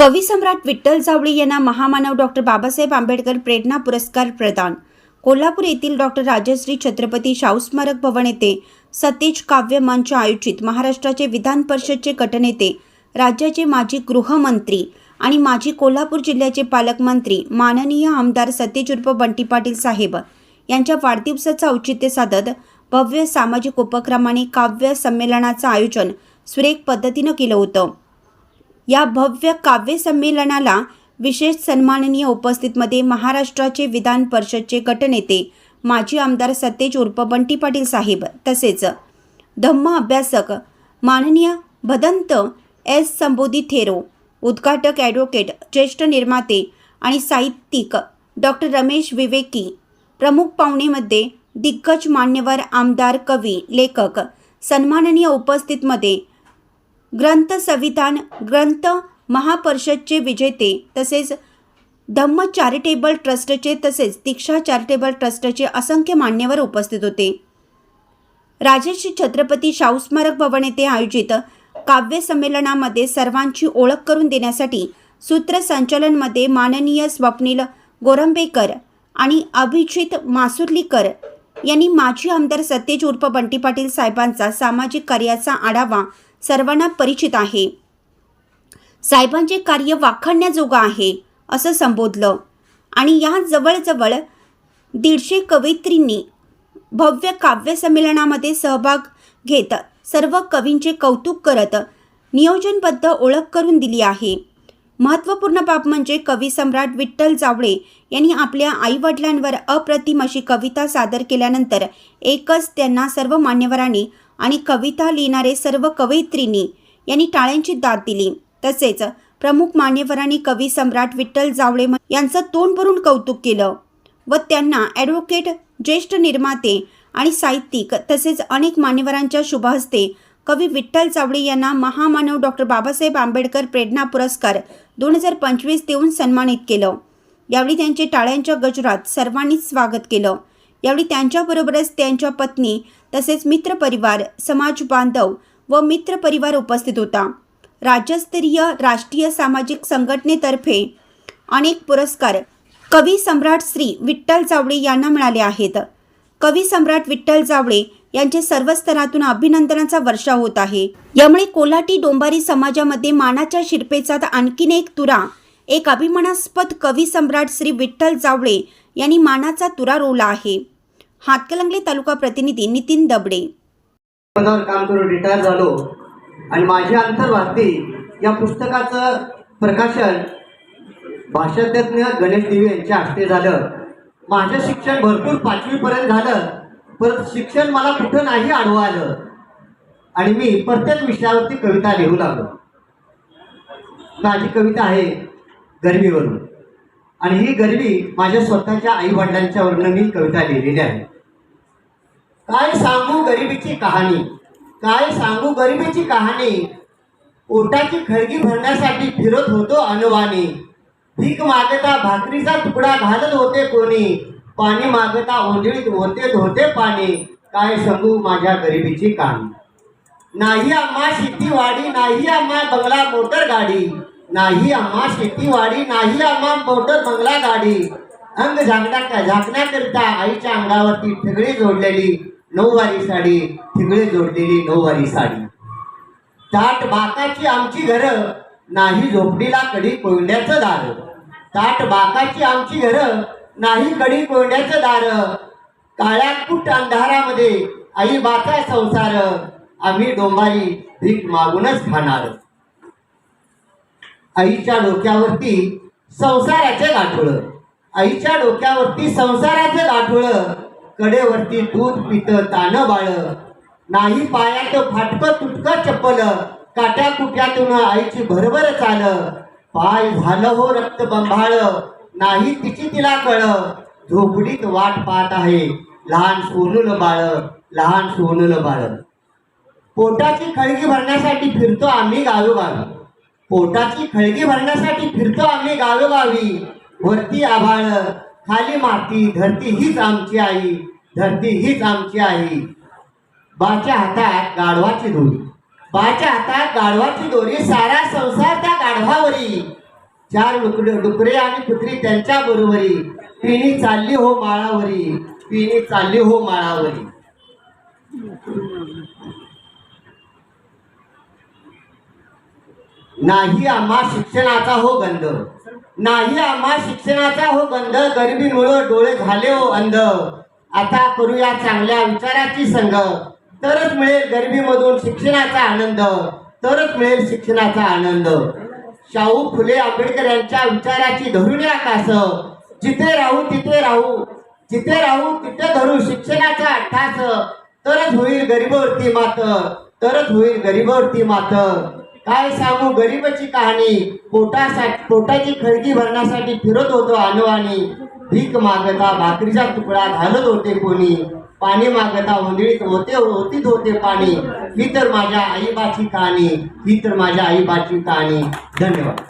कवी सम्राट विठ्ठल जावळी यांना महामानव डॉक्टर बाबासाहेब आंबेडकर प्रेरणा पुरस्कार प्रदान. कोल्हापूर येथील डॉक्टर राजश्री छत्रपती शाहू स्मारक भवन येथे सतेज काव्य मंच आयोजित महाराष्ट्राचे विधान परिषदचे गटनेते राज्याचे माजी गृहमंत्री आणि माजी कोल्हापूर जिल्ह्याचे पालकमंत्री माननीय आमदार सतेज उर्फ बंटी पाटील साहेब यांच्या वाढदिवसाचं औचित्य साधत भव्य सामाजिक उपक्रमाने काव्य संमेलनाचं आयोजन सुरेख पद्धतीनं केलं होतं. या भव्य काव्य संमेलनाला विशेष सन्माननीय उपस्थितमध्ये महाराष्ट्राचे विधान परिषदचे गटनेते माजी आमदार सतेज उर्फ बंटी पाटील साहेब तसेच धम्म अभ्यासक माननीय भदंत एस संबोधी थेरो उद्घाटक ॲडव्होकेट ज्येष्ठ निर्माते आणि साहित्यिक डॉक्टर रमेश विवेकी प्रमुख पाहुणेमध्ये दिग्गज मान्यवर आमदार कवी लेखक सन्माननीय उपस्थितमध्ये ग्रंथ संविधान ग्रंथ महापरिषदचे विजेते तसेच धम्म चॅरिटेबल ट्रस्टचे तसेच दीक्षा चॅरिटेबल ट्रस्टचे असंख्य मान्यवर उपस्थित होते. राजेश्री छत्रपती शाहू स्मारक भवन येथे आयोजित काव्य संमेलनामध्ये सर्वांची ओळख करून देण्यासाठी सूत्रसंचालनमध्ये माननीय स्वप्नील गोरंबेकर आणि अभिजित मासुर्लीकर यांनी माजी आमदार सतेज उर्फ बंटी पाटील साहेबांचा सामाजिक कार्याचा आढावा सर्वांना परिचित आहे. साहेबांचे कार्य वाखाणण्याजोगं आहे असं संबोधलं. आणि या जवळजवळ दीडशे कवयित्रींनी भव्य काव्य संमेलनामध्ये सहभाग घेत सर्व कवींचे कौतुक करत नियोजनबद्ध ओळख करून दिली आहे. महत्त्वपूर्ण बाब म्हणजे कवी सम्राट विठ्ठल जावळे यांनी आपल्या आईवडिलांवर अप्रतिम अशी कविता सादर केल्यानंतर एकच त्यांना सर्व मान्यवरांनी आणि कविता लिहिणारे सर्व कवयित्रींनी यांनी टाळ्यांची दाद दिली. तसेच प्रमुख मान्यवरांनी कवी सम्राट विठ्ठल जावळे यांचं तोंड भरून कौतुक केलं व त्यांना ॲडव्होकेट ज्येष्ठ निर्माते आणि साहित्यिक तसेच अनेक मान्यवरांच्या शुभहस्ते कवी विठ्ठल चावडे यांना महामानव डॉक्टर बाबासाहेब आंबेडकर प्रेरणा पुरस्कार दोन हजार पंचवीस देऊन सन्मानित केलं. यावेळी त्यांचे टाळ्यांच्या गजरात सर्वांनीच स्वागत केलं. यावेळी त्यांच्याबरोबरच त्यांच्या पत्नी तसेच मित्रपरिवार समाज बांधव व मित्रपरिवार उपस्थित होता. राज्यस्तरीय राष्ट्रीय सामाजिक संघटनेतर्फे अनेक पुरस्कार कवी सम्राट श्री विठ्ठल जावळे यांना मिळाले आहेत. कवी सम्राट विठ्ठल जावळे यांचे सर्व स्तरातून अभिनंदनाचा वर्षाव होत आहे. यामुळे कोल्हाटी डोंबारी समाजामध्ये मानाच्या शिरपेचा आणखीन एक तुरा एक अभिमानास्पद कवी सम्राट श्री विठ्ठल जावळे यांनी मानाचा तुरा रोवला आहे. हातकलंगले तालुका प्रतिनिधी नितीन दबडे. काम करून रिटायर झालो आणि माझी अंतर्वार्ती या पुस्तकाचं प्रकाशन भाषातज्ञ गणेश दिवे यांच्या हस्ते झालं. माझं शिक्षण भरपूर पाचवीपर्यंत झालं परत शिक्षण मला कुठं नाही आडवं आलं आणि मी प्रत्येक विषयावरती कविता लिहू लागलो. माझी कविता आहे गरिबीवरून आणि ही गरिबी माझ्या स्वतःच्या आई वडिलांच्यावरनं मी कविता लिहिलेली आहे. काय सांगू गरिबीची कहाणी? काय सांगू गरिबीची कहाणी? ओटाची खळगी भरण्यासाठी फिरत होतो अनवाणी. भीक मागता भाकरीचा तुकडा घालत होते कोणी. पाणी मागता ओंधळीत होते धोते पाणी. काय सांगू माझ्या गरिबीची कहाणी? नाही आम्हा शेतीवाडी नाही आम्हा बंगला मोटर गाडी. नाही आम्हा शेतीवाडी नाही आम्हा मोटर बंगला गाडी. अंग झाकण्या झाकण्याकरिता आईच्या अंगावरती ठगडी जोडलेली. नऊवारी साडी ठिगळे जोडलेली नऊवारी साडी. ताट बाकाची आमची घरं नाही झोपडीला कडी कोंड्याचं दार. ताट बाकाची आमची घरं नाही कडी कोंड्याचं दार. काळ्या कुट अंधारामध्ये आई बाचा संसार. आम्ही डोंबारी भीक मागूनच खाणार. आईच्या डोक्यावरती संसाराचे गाठोळ. आईच्या डोक्यावरती संसाराचे गाठोळ. कडेवरती दूध पित तान बाळ. नाही पायात फाटकं तुटकं चप्पल. काट्या कुट्यातून आईची भरभर चाल. पाय झालं हो रक्त बंभाळ. नाही तिची तिला कळ. झोपडीत वाट पाहत आहे. लहान सोनूल बाळ. लहान सोनूल बाळ. पोटाची खळगी भरण्यासाठी फिरतो आम्ही गावोगावी. पोटाची खळगी भरण्यासाठी फिरतो आम्ही गावोगावी. वरती आभाळ. खाली माती धरती हीच आमची आई धरती हीच आमची आई. बाच्या हातात गाढवाची दोरी. बाच्या हातात गाढवाची दोरी सारा संसार त्या गाढवावरी. चार डुकरे डुकरे आणि कुत्री त्यांच्या बरोबरी. पिणी चालली हो माळावरी पिणी चालली हो माळावरी. नाही आम्हा शिक्षणाचा हो गंध. नाही आम्हा शिक्षणाचा हो गंध गरिबीमुळं डोळे झाले हो अंध. आता करूया चांगल्या विचाराची संग तरच मिळेल गरिबीमधून शिक्षणाचा आनंद. तरच मिळेल शिक्षणाचा आनंद. शाहू फुले आंबेडकर यांच्या विचाराची धरून या कास. जिथे राहू तिथे राहू. जिथे राहू तिथे धरू शिक्षणाचा अठ्ठास तरच होईल गरीबावरती मात. तरच होईल गरीबावरती मात. काय सांगू? गरीबाची कहाणी. पोटासाठी पोटाची खळगी भरण्यासाठी फिरत होतो आनवानी भीक मागता भाकरीचा तुकडा घालत होते कोणी. पाणी मागता उंदळीत होते होतीत होते पाणी. ही तर माझ्या आईबाची कहाणी. ही तर माझ्या आईबाची कहाणी. धन्यवाद.